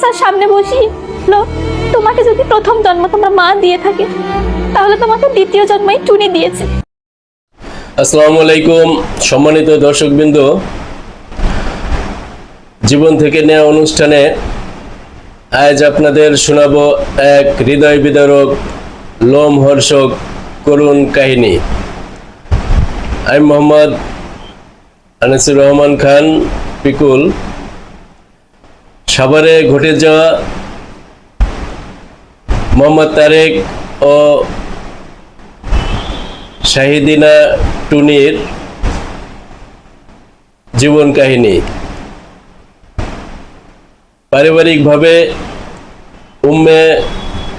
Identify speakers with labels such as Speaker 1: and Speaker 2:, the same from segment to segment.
Speaker 1: Sir সামনে বসিয়ে বলল, তোমাকে যদি প্রথম জন্ম তোমার মা দিয়ে থাকে তাহলে তোমাকে দ্বিতীয় জন্মই টুনি দিয়েছে।
Speaker 2: আসসালামু আলাইকুম সম্মানিত দর্শকবৃন্দ। জীবন থেকে নেওয়া অনুষ্ঠানে আজ আপনাদের শোনাবো এক হৃদয় বিদারক লোমহর্ষক করুণ কাহিনী। আমি মোহাম্মদ আনিসুর রহমান খান পিকুল। সাভারে ঘটে যাওয়া মোহাম্মদ তারেক ও শাহিদিনা টুনির জীবন কাহিনী। পারিবারিকভাবে উম্মে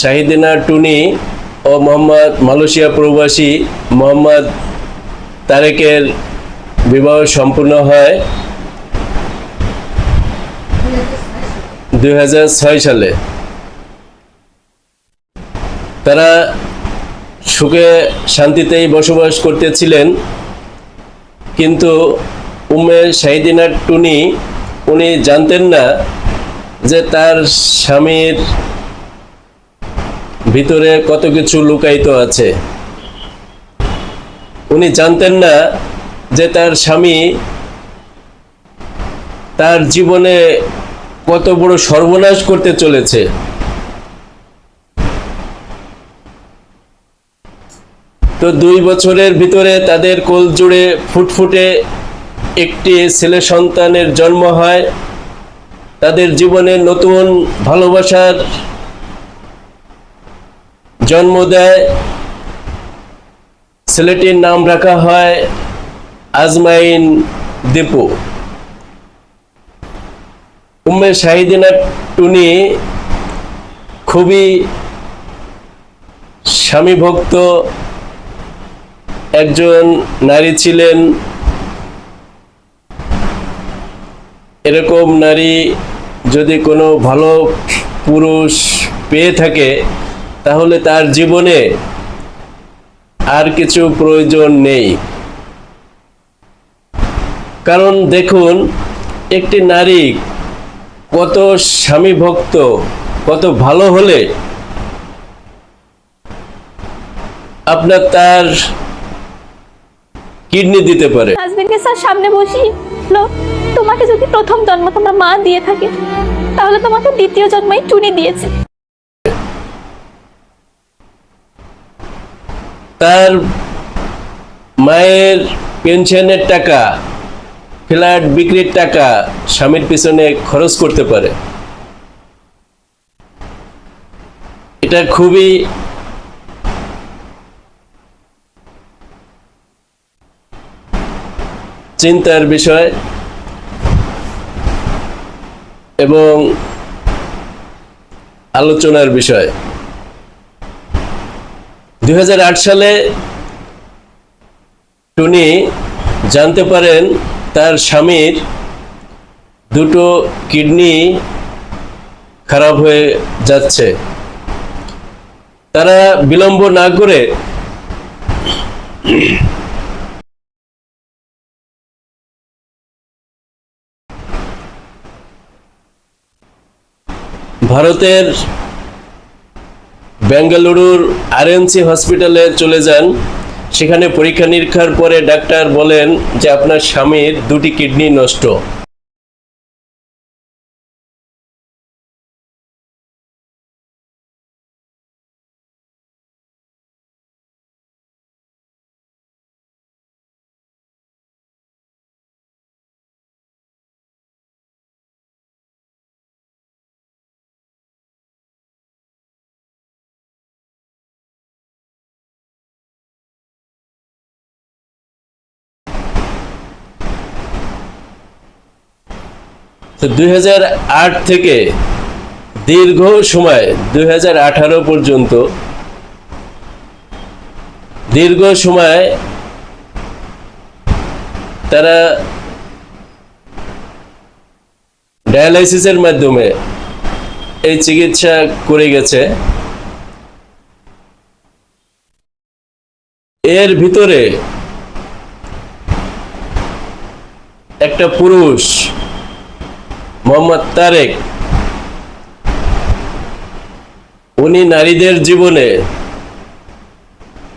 Speaker 2: শাহিদিনা টুনি ও মোহাম্মদ মালয়েশিয়া প্রবাসী মোহাম্মদ তারেকের বিবাহ সম্পূর্ণ হয়। দুই হাজার ছয় সালে তারা সুখে শান্তিতেই বসবাস করতেছিলেন, কিন্তু উমে শাহিদিনা টুনি, উনি জানতেন না যে তার স্বামীর ভিতরে কত কিছু লুকায়িত আছে। উনি জানতেন না যে তার স্বামী তার জীবনে কত বড় সর্বনাশ করতে চলেছে। তো দুই বছরের ভিতরে তাদের কোল জুড়ে ফুটফুটে একটি ছেলে সন্তানের জন্ম হয়। তাদের জীবনে নতুন ভালোবাসার জন্ম দেয়। ছেলেটির নাম রাখা হয় আজমাইন দীপু। উম্মে শাহিদিনা টুনি খুবই স্বামী ভক্ত একজন নারী ছিলেন। এরকম নারী যদি কোনো ভালো পুরুষ পেয়ে থাকে, তাহলে তার জীবনে আর কিছু প্রয়োজন নেই। কারণ দেখুন, একটি নারী কত স্বামী ভক্ত কত ভালো হলে আপনার তার কিডনি দিতে পারে।
Speaker 1: হাজবেন্ডকে স্যার সামনে বলল, তোমাকে যদি প্রথম জন্ম তোমার মা দিয়ে থাকে তাহলে তোমাকে দ্বিতীয় জন্মই টুনি দিয়েছে।
Speaker 2: তার মায়ের পেনশনের টাকা ফ্ল্যাট, বিক্রির টাকা স্বামীর পিছনে খরচ করতে পারে। এটা খুবই চিন্তার বিষয় এবং আলোচনার বিষয়। দুই হাজার আট সালে টুনি জানতে পারেন তার স্বামীর দুটো কিডনি খারাপ হয়ে যাচ্ছে। তারা বিলম্ব না করে ভারতের বেঙ্গালুরুর আরএনসি হসপিটালে চলে যান। সেখানে পরীক্ষা নিরীক্ষার পরে ডাক্তার বলেন যে আপনার স্বামীর দুটি কিডনি নষ্ট। তো দুই হাজার আট থেকে দীর্ঘ সময় দুই হাজার আঠারো পর্যন্ত দীর্ঘ সময় তারা ডায়ালাইসিসের মাধ্যমে এই চিকিৎসা করে গেছে। এর ভিতরে একটা পুরুষ মোহাম্মদ তারেক। উনি নারীদের জীবনে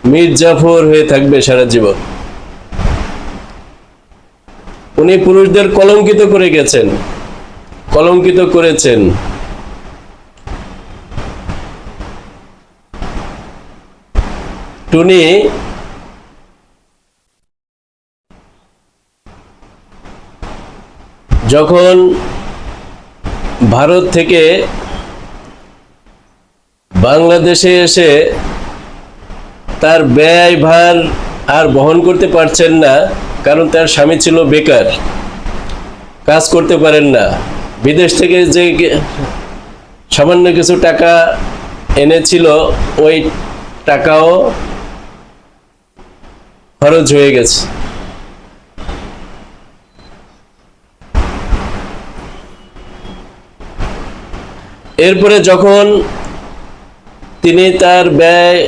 Speaker 2: মীর জাফর হয়ে থাকবে সারা জীবন। উনি পুরুষদের কলঙ্কিত করে গেছেন। কলঙ্কিত করেছেন। টুনি, যখন ভারত থেকে বাংলাদেশে এসে তার ব্যয় ভার আর বহন করতে পারছেন না, কারণ তার স্বামী ছিল বেকার, কাজ করতে পারেন না। বিদেশ থেকে যে সামান্য কিছু টাকা এনেছিল, ওই টাকাও খরচ হয়ে গেছে। এরপরে যখন তিনি তার ব্যয়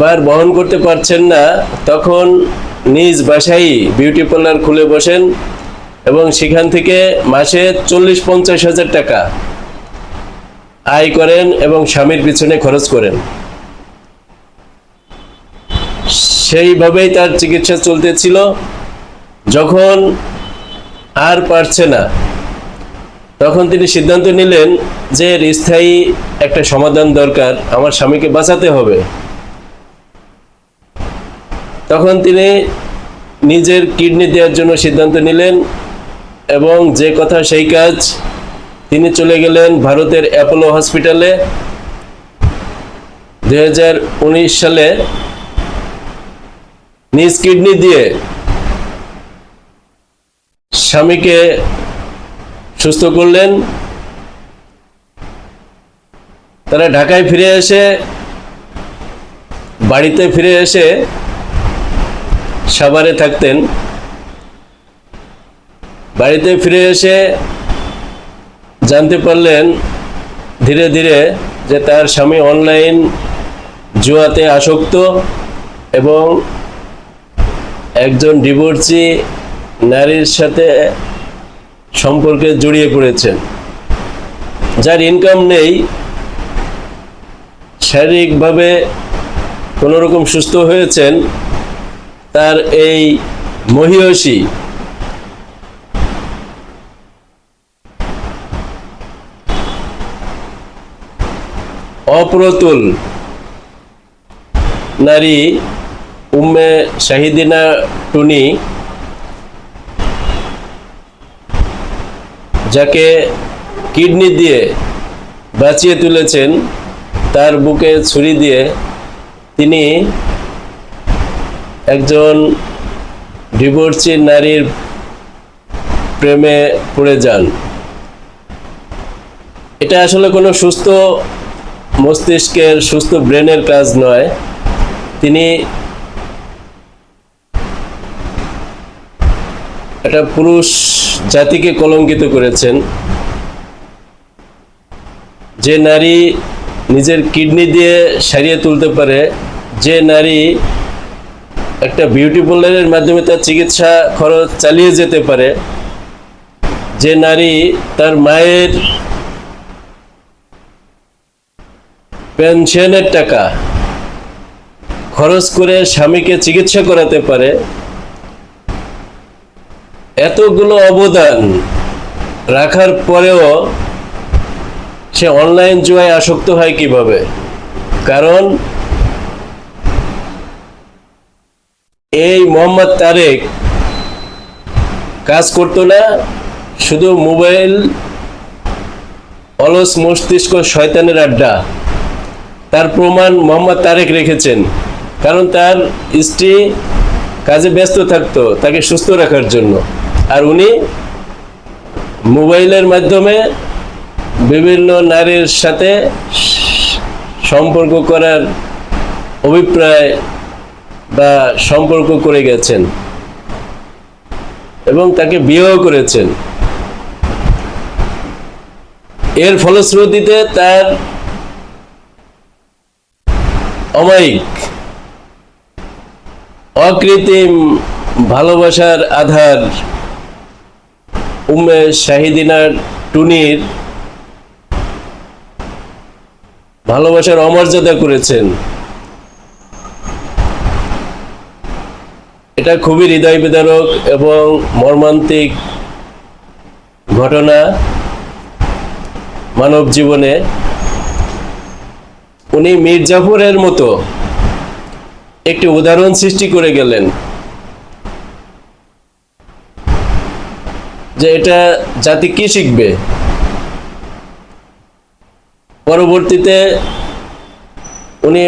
Speaker 2: বার বহন করতে পারছেন না, তখন নিজ বাসায় বিউটি পার্লার খুলে বসেন এবং সেখান থেকে মাসে চল্লিশ পঞ্চাশ হাজার টাকা আয় করেন এবং স্বামীর পিছনে খরচ করেন। সেইভাবেই তার চিকিৎসা চলতেছিল, যখন আর পারছে না। তখন তিনি সিদ্ধান্ত নিলেন যে এর স্থায়ী একটা সমাধান দরকার, আমার স্বামীকে বাঁচাতে হবে। তখন তিনি নিজের কিডনি দেওয়ার জন্য সিদ্ধান্ত নিলেন এবং যে কথা সেই কাজ তিনি চলে গেলেন ভারতের অ্যাপোলো হসপিটালে। দু হাজার উনিশ সালে নিজ কিডনি দিয়ে স্বামীকে সুস্থ করলেন। তারা ঢাকায় ফিরে এসে, বাড়িতে ফিরে এসে সাভারে থাকতেন। বাড়িতে ফিরে এসে জানতে পারলেন ধীরে ধীরে যে তার স্বামী অনলাইন জুয়াতে আসক্ত এবং একজন ডিভোর্সি নারীর সাথে সম্পর্কে জড়িয়ে পড়েছেন। যার ইনকাম নেই, শারীরিকভাবে কোনো রকম সুস্থ হয়েছেন, তার এই মহিয়সী অপ্রতুল নারী উম্মে শাহিদিনা টুনি যাকে কিডনি দিয়ে বাঁচিয়ে তুলেছেন, তার বুকে ছুরি দিয়ে তিনি একজন ডিভোর্সি নারীর প্রেমে পড়ে যান। এটা আসলে কোনো সুস্থ মস্তিষ্কের, সুস্থ ব্রেনের কাজ নয়। তিনি একটা পুরুষ জাতিকে কলঙ্কিত করেছেন। যে নারী নিজের কিডনি দিয়ে সারিয়ে তুলতে পারে, যে নারী একটা বিউটি পার্লারের মাধ্যমে তার চিকিৎসা খরচ চালিয়ে যেতে পারে, যে নারী তার মায়ের পেনশনের টাকা খরচ করে স্বামীকে চিকিৎসা করাতে পারে এতগুলো অবদান রাখার পরেও সে অনলাইন জুয়ায় আসক্ত হয় কীভাবে? কারণ এই মোহাম্মদ তারেক কাজ করতো না, শুধু মোবাইল, অলস মস্তিষ্ক, শয়তানের আড্ডা। তার প্রমাণ মোহাম্মদ তারেক রেখেছেন। কারণ তার স্ত্রী কাজে ব্যস্ত থাকতো তাকে সুস্থ রাখার জন্য। আর উনি মোবাইলের মাধ্যমে বিভিন্ন নারীর সাথে সম্পর্ক করার অভিপ্রায় বা সম্পর্ক করে গেছেন এবং তাকে বিয়েও করেছেন। এর ফলশ্রুতিতে তার অমায়িক, অকৃত্রিম ভালোবাসার আধার উম্মে শাহিদিনার টুনির ভালোবাসার অমর্যাদা করেছেন। এটা খুবই হৃদয় বিদারক এবং মর্মান্তিক ঘটনা মানব জীবনে। উনি মীর জাফরের মতো একটি উদাহরণ সৃষ্টি করে গেলেন। যে এটা জাতি কি শিখবে? পরবর্তীতে উনি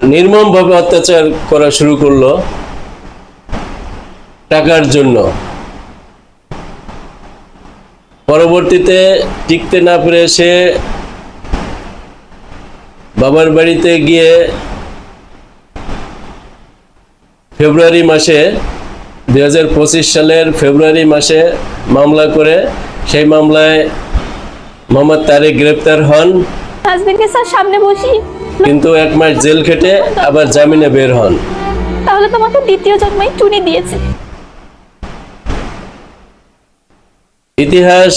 Speaker 2: নির্মমভাবে অত্যাচার করা শুরু করল টাকার জন্য। পরবর্তীতে টিকতে না পেরে সে বাবার বাড়িতে গিয়ে ফেব্রুয়ারি মাসে দুই হাজার পঁচিশ সালের ফেব্রুয়ারি মাসে মামলা করে সেই মামলায় মোহাম্মদ তারেক গ্রেপ্তার হন।
Speaker 1: হাজবেন্ডকে স্যার সামনে বসি?
Speaker 2: কিন্তু এক মাস জেল খেটে আবার জামিনে বের হন।
Speaker 1: তাহলে তোমাকে দ্বিতীয় জন্মই টুনি দিয়েছে।
Speaker 2: ইতিহাস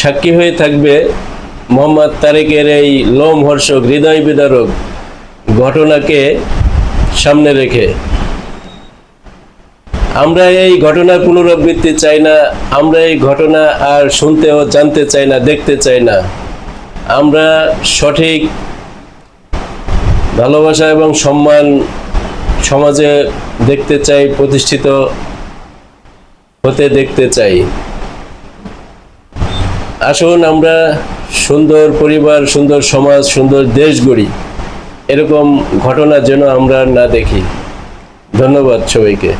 Speaker 2: সাক্ষী হয়ে থাকবে মোহাম্মদ তারেকের এই লোমহর্ষক হৃদয় বিদারক ঘটনাকে সামনে রেখে। আমরা এই ঘটনার পুনরাবৃত্তি চাই না, আমরা এই ঘটনা আর শুনতেও জানতে চাই না, দেখতে চাই না। আমরা সঠিক ভালোবাসা এবং সম্মান সমাজে দেখতে চাই, প্রতিষ্ঠিত হতে দেখতে চাই। আসুন আমরা সুন্দর পরিবার, সুন্দর সমাজ, সুন্দর দেশ গড়ি। এরকম ঘটনা যেন আমরা না দেখি। ধন্যবাদ সবাইকে।